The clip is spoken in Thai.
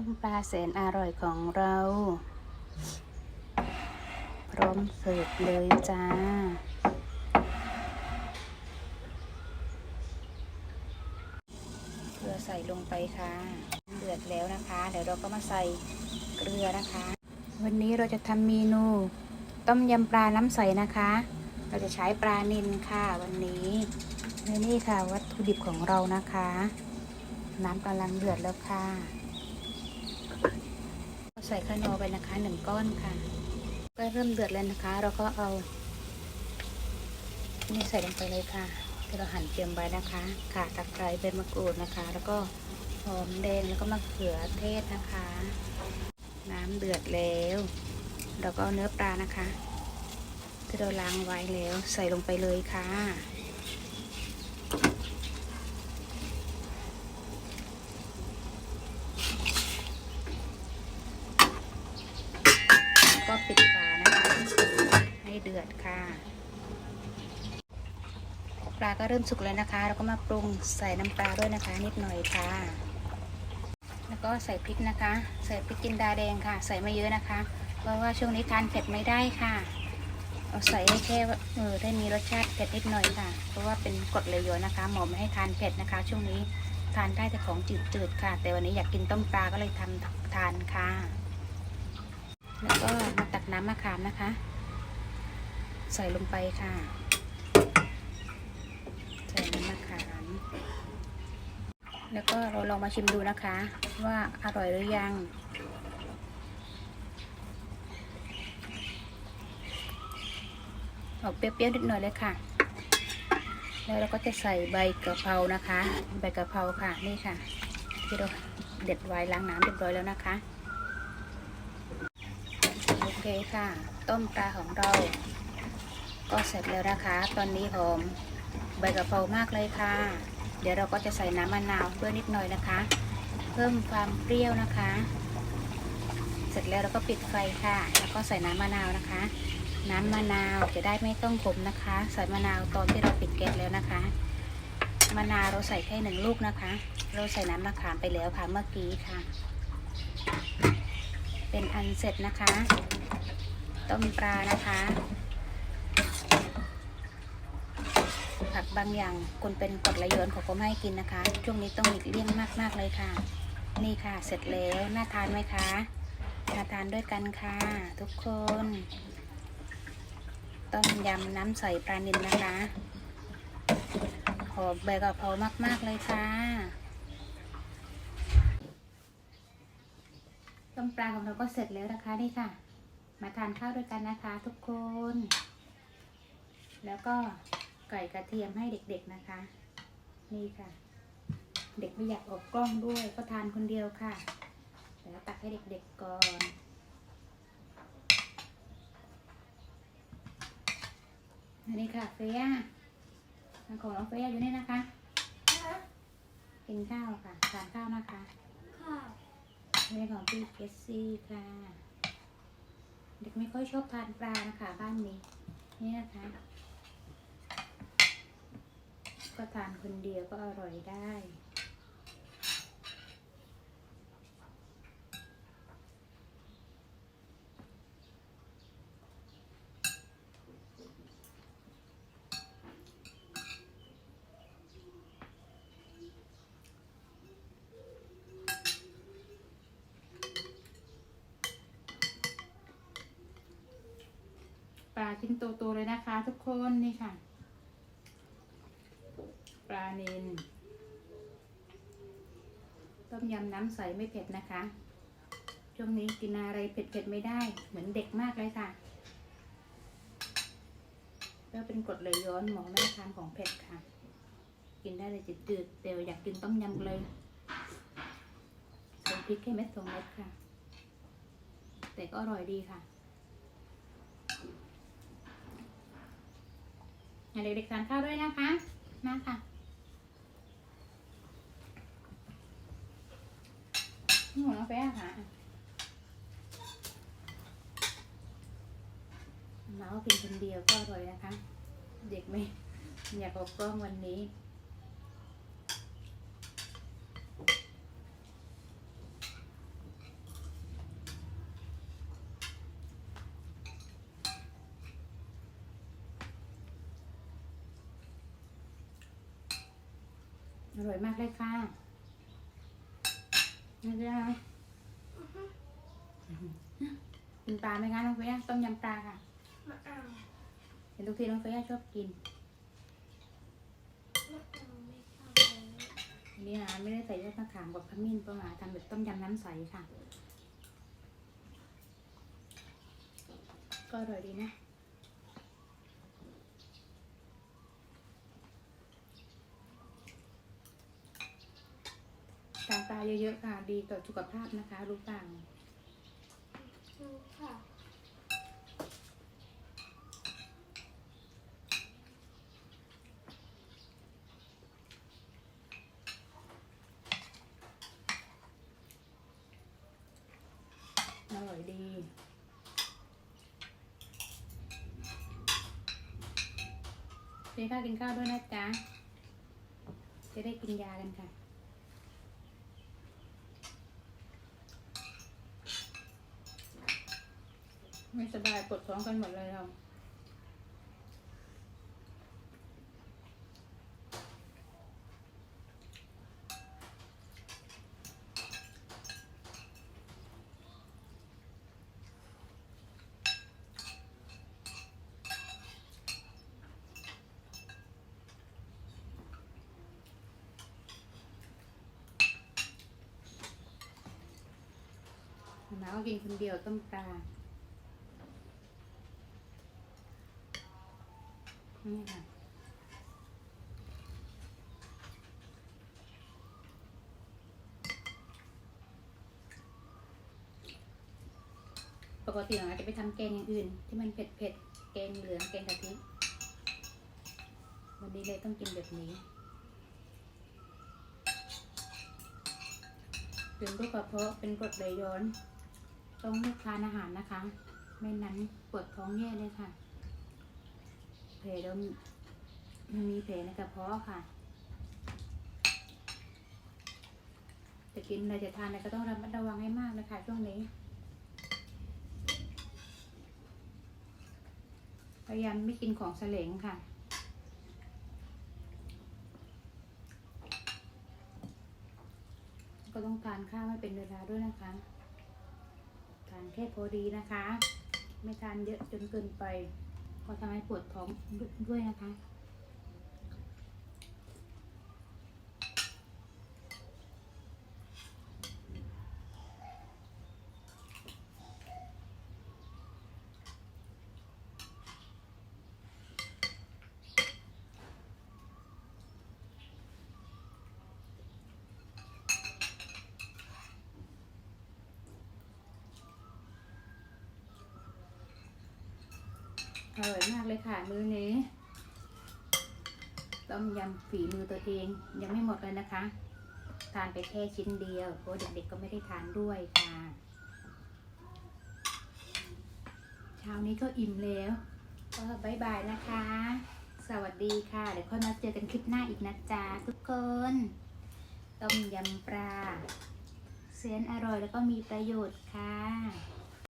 ต้มปลาแสนอร่อยของเรา พร้อมเสิร์ฟเลยจ้า เกลือใส่ลงไปค่ะ เดือดแล้วนะคะ เดี๋ยวเราก็มาใส่เกลือนะคะ วันนี้เราจะทำเมนู ต้มยำปลาน้ำใสนะคะ เราจะใช้ปลานิลค่ะวันนี้และนี่ค่ะวัตถุดิบของเรานะคะ น้ำกำลังเดือดแล้วค่ะ ใส่ข้าวโนไปนะคะหนึ่งก้อนค่ะ ก็เริ่มเดือดแล้วนะคะ เราก็เอานี่ใส่ลงไปเลยค่ะที่เราหั่นเตรียมไว้นะคะขาตะไคร้ใบมะกรูดนะคะ แล้วก็หอมแดงแล้วก็มะเขือเทศนะคะ น้ำเดือดแล้วเราก็เอาเนื้อปลานะคะที่เราล้างไว้แล้วใส่ลงไปเลยค่ะ แล้วก็ปิดฝานะคะ ให้เดค่ะปลาก็เริ่มสุกแล้วนะคะ เราก็มาปรุงใส่น้ำปลาด้วยนะคะ นิดหน่อยค่ะ แล้วก็ใส่พริกนะคะ ใส่พริกจินดาแดงค่ะ ใส่ไม่เยอะนะคะ เพราะว่าช่วงนี้ทานเผ็ดไม่ได้ค่ะ เอาใส่ให้แค่เออได้มีรสชาติเผ็ดนิดหน่อยค่ะ เพราะว่าเป็นกรดไหลย้อนนะคะ หมอไม่ให้ทานเผ็ดนะคะ ช่วงนี้ทานได้แต่ของจืดๆค่ะ แต่วันนี้อยากกินต้มปลาก็เลยทำทานค่ะ แล้วก็มาตักน้ำมะขามนะคะ ใส่ลงไปค่ะ ใส่น้ำมะขาม แล้วก็เราลองมาชิมดูนะคะ ว่าอร่อยหรือยังออกเปรี้ยวๆนิดหน่อยเลยค่ะ แล้วเราก็จะใส่ใบกะเพรานะคะ ใบกะเพราค่ะ นี่ค่ะ ที่เราเด็ดไว้ล้างน้ำเรียบร้อยแล้วนะคะ โอเคค่ะ ต้มปลาของเรา ก็เสร็จแล้วนะคะ ตอนนี้หอมใบกะเพรามากเลยค่ะ เดี๋ยวเราก็จะใส่น้ำมะนาวด้วยนิดหน่อยนะคะ เพิ่มความเปรี้ยวนะคะ เสร็จแล้วเราก็ปิดไฟค่ะ แล้วก็ใส่น้ำมะนาวนะคะ น้ำมะนาวจะได้ไม่ต้องขมนะคะ ใส่มะนาวตอนที่เราปิดแก๊สแล้วนะคะ มะนาวเราใส่แค่หนึ่งลูกนะคะ เราใส่น้ำมะขามไปแล้วค่ะเมื่อกี้ค่ะ เป็นอันเสร็จนะคะ ต้มปลานะคะ ผักบางอย่างคนเป็นกรดไหลย้อนเขาก็ไม่ให้กินนะคะ ช่วงนี้ต้องหลีกเลี่ยงมากๆเลยค่ะ นี่ค่ะเสร็จแล้วน่าทานไหมคะน่าทานด้วยกันค่ะ ทุกคนต้มยำน้ำใสปลานิลนะคะหอมใบกะเพรามาก ๆ เลยค่ะต้มปลาของเราก็เสร็จแล้วนะคะนี่ค่ะ มาทานข้าวด้วยกันนะคะ ทุกคน แล้วก็ ไก่กระเทียมให้เด็กๆนะคะ นี่ค่ะ เด็กไม่อยากออกกล้องด้วยก็ทานคนเดียวค่ะแล้วตักให้เด็กๆก่อนอันนี้ค่ะเฟียทางของน้องเฟียอยู่นี่นะคะกินข้าวค่ะทานข้าวนะคะค่ะนี่ของพี่เกสซี่ค่ะ เด็กไม่ค่อยชอบทานปลานะคะบ้านนี้นี่นะคะ ก็ทานคนเดียวก็อร่อยได้ ปลาชิ้นโตๆเลยนะคะทุกคนนี่ค่ะ ปลาเนนต้มยำน้ำใสไม่เผ็ดนะคะ ช่วงนี้กินอะไรเผ็ดๆไม่ได้ เหมือนเด็กมากเลยค่ะแล้วเป็นกรดไหลย้อนหมอไม่ทานของเผ็ดค่ะ กินได้เลยจืดๆแต่อยากกินต้มยำเลยใส่พริกแค่เม็ดสองเม็ดค่ะ แต่ก็อร่อยดีค่ะให้เด็กๆทานข้าวด้วยนะคะ มาค่ะ แฟหาเมาส์กินคนเดียวก็อร่อยนะคะ เด็กไม่อยากออกกล้องวันนี้อร่อยมากเลยค่ะนะคะ กินปลาไหมคะน้องเฟียต้มยำปลาค่ะมาเอาเห็นทุกทีน้องเฟียชอบกินมาเอาไม่เอาอันนี้นะไม่ได้ใส่ยอดมะขามกับขมิ้นเพราะว่าทำแบบต้มยำน้ำใสค่ะ ก็อร่อยดีนะทานปลาเยอะๆค่ะ ดีต่อสุขภาพนะคะ รู้เปล่า ดูค่ะ อร่อยดี เจ๊ข้าวกินข้าวด้วยนะจ๊ะ จะได้กินยากันค่ะไม่สบายปวดท้องกันหมดเลยเรา หมาก็กินคนเดียวต้มปลา นี่ค่ะ ปกติเราจะไปทำแกงอย่างอื่น ที่มันเผ็ดเผ็ดๆ แกงเหลือง แกงกะทิ วันนี้เลยต้องกินแบบนี้เป็นโรคกระเพาะเป็นกรดไหลย้อน ต้องเลือกทานอาหารนะคะ ไม่นั้นปวดท้องแย่เลยค่ะแผลเรามันมีแผลในกระเพาะค่ะจะกินอะไรจะทานอะไรก็ต้องระมัดระวังให้มากนะคะช่วงนี้ พยายามไม่กินของแสลงค่ะก็ต้องทานข้าวให้เป็นเวลาด้วยนะคะานแค่พอดีนะคะ ไม่ทานเยอะจนเกินไป ก็ทำให้ปวดท้องด้วยนะคะ อร่อยมากเลยค่ะมื้อนี้ต้มยำฝีมือตัวเองยังไม่หมดเลยนะคะ ทานไปแค่ชิ้นเดียวเพราะเด็กๆก็ไม่ได้ทานด้วยค่ะเช้านี้ก็อิ่มแล้วก็บายบายนะคะ สวัสดีค่ะ เดี๋ยวค่อยมาเจอกันคลิปหน้าอีกนะจ๊ะทุกคนต้มยำปลาเสียนอร่อยแล้วก็มีประโยชน์ค่ะ